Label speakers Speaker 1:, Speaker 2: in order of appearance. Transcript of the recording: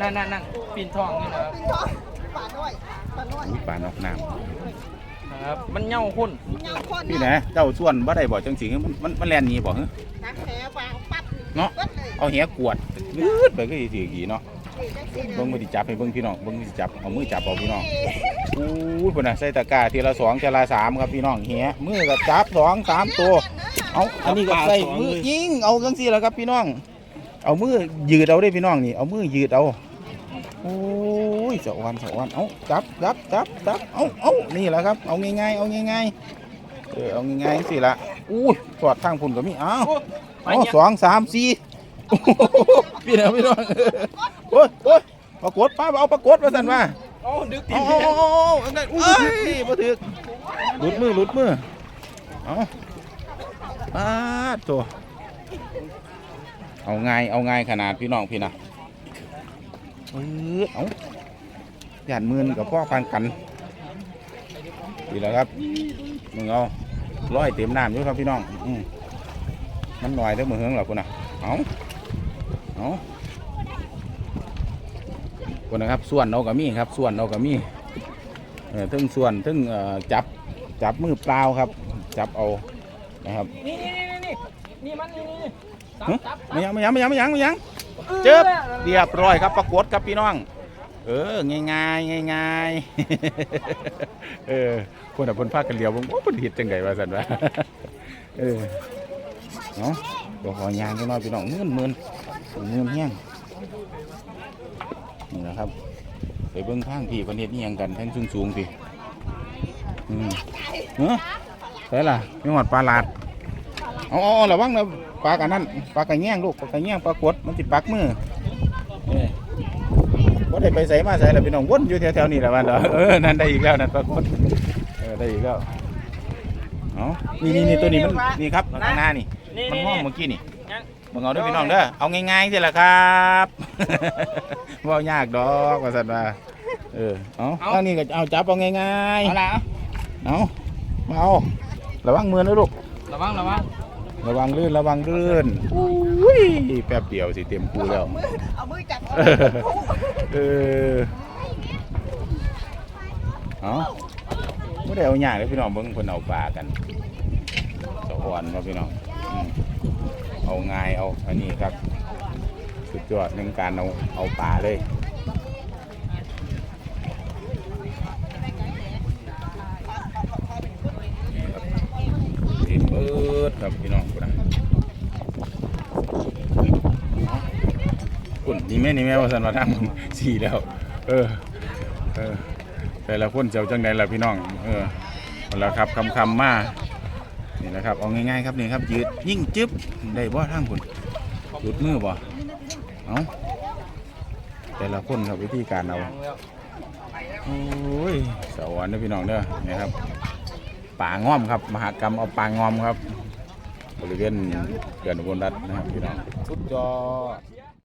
Speaker 1: นั่นนั่นนั่นปีนทองนี่นะครับ
Speaker 2: ปินทองป่าน้อยป่าน้อย
Speaker 3: อุ้ยปลานอกน้
Speaker 1: นะครับ มันเหย่าคน
Speaker 2: เงาคนำ
Speaker 3: พี่นะเจ้าส่วนบ่ได้บ่จังสิมันมันมันแล่นหนีบ่ฮะ
Speaker 2: นักแผลวางปั๊บ
Speaker 3: เนาะ
Speaker 2: เบิดเลย
Speaker 3: เอาเหียกวดลืดไปก็สิถือกี่เนาะ
Speaker 2: นี่ได้สิ
Speaker 3: เบิ่งบ่สิจับให้เบิ่งพี่น้องเบิ่งสิจับเอามือจับเอาพี่น้องอู้พุ่นน่ะใส่ตะกร้าทีละสองทีละสามครับพี่น้องเหียมือก็จับสองสามตัว เอาอันนี้ก็ใส่มือยิงเอาจังซี่แหละครับพี่น้อง เอามือยืดเอาได้พี่น้องนี่ เอามือยืดเอา โอ้ยสะออนสะออนเอาจับจับจับจับเอาเอานี่แหละครับ เอาง่ายๆเอาง่ายๆเออเอาง่ายๆสิละอู้ยสอดทางพุ่นก็มีอ้าว
Speaker 1: ไป
Speaker 3: เอา
Speaker 1: เนี่ย
Speaker 3: สองสามสี่โอ้โหพี่น้องพี่น้องโอ้ยโอ้ยปรากฏป้าเอาปรากฏมาสั่นว่า
Speaker 1: โอ้ดึกตี
Speaker 3: เอาเอาเอาเอาเอาได้อุ้ยบ่ถึกหลุดมือหลุดมือเอาป้าดตัวเอาง่ายเอาง่ายขนาดพี่น้องพี่นะ เออเอาหยาดมือนกับพ่อพันกันดีแล้วครับมึงเอาร้อยเต็มน้ำอยู่ครับพี่น้องอืมมันหน่อยเด้อมือเฮืองหรอคุณน่ะเอาเอาคนนะครับส่วนเอากับมีครับ ส่วนเอากับมีเออทึ่งส่วนทึ่งจับจับมือเปล่าครับ จับเอานะครับ
Speaker 1: นี่นี่นี่นี่นี่มันนี่นี่นี่จับ
Speaker 3: หึ
Speaker 1: จับ
Speaker 3: ไม่ยังไม่ยังไม่ยังไม่ยังไม่ยังเจ็บเรียบร้อยครับปรากฏครับพี่น้อง เออง่ายง่ายง่ายง่ายๆเออคนอะคนพากันเลียวผมโอ้คนหิดจังไงวะสันวะเออเนาะตัวขอยางจังน้อยพี่น้องเมื่นเมื่นเมื่นแห้งนี่นะครับไปเบิ้งข้างพี่ประเทศนี่ยังกันทั้งสูงสูงๆพี่อืมเนาะไปล่ะมีหอดปลาหลาด เอาเอาเอาระวังนะปลากันนั่นปลากระแง่งลูกปลากระแง่งปลากดมันติดปักมือว่าได้ไปใส่มาใส่แล้วพี่น้องวนอยู่แถวๆนี่แหละวันเด้อเออนั่นได้อีกแล้วนั่นปรากฏเออได้อีกแล้วเอานี่นี่นี่ตัวนี้มันนี่ครับข้างหน้านี่
Speaker 1: นี่
Speaker 3: มัน
Speaker 1: นี่
Speaker 3: ห้อง
Speaker 1: นี่
Speaker 3: เมื่อกี้นี่
Speaker 1: ยัง
Speaker 3: มึงเอาเด้วยพี่น้องเด้อเอาง่ายๆสิล่ะครับว่ายากดอกว่าสัตว์ว่าเออเอาทางนี้ก็เอาจับเอาง่าย
Speaker 1: เอาละ
Speaker 3: ๆเอามาเอาระวังมือนะลูก
Speaker 1: ระวังระวัง
Speaker 3: ระวังลื่นระวังลื่นอุ้ยแป๊บเดียวสิเต็มคูแล้ว
Speaker 2: เอามือเอามือจับ
Speaker 3: เออเออเอาไม่ได้เอาหยากเลยพี่น้องเบิ่งคนเอาปลากันสะอ่อนมาพี่น้องอืมเอาง่ายเอาอันนี้ครับ สุดยอดในการเอาเอาปลาเลยเต็มเบิด ครับพี่น้องคุณนะคุณนี่แม่นี่แม่ว่าสันว่าทางสี่แล้ว เออ เออ แต่ละคนเจ้าจังใดล่ะพี่น้อง เออเอาละครับคำคำมา นี่แหละครับ เอาง่ายๆครับนี่ครับยืดยิ่งจึ๊บได้บ่ทางคุณหลุดมือบ่เอาแต่ละคนครับวิธีการเอาโอ้ยสวรรค์เด้อพี่น้องเด้อนี่ครับป่าง้อมครับ มหากรรมเอาป่างอมครับ บริเวณเขื่อนอุบลรัฐนะครับพี่น้องสุดยอด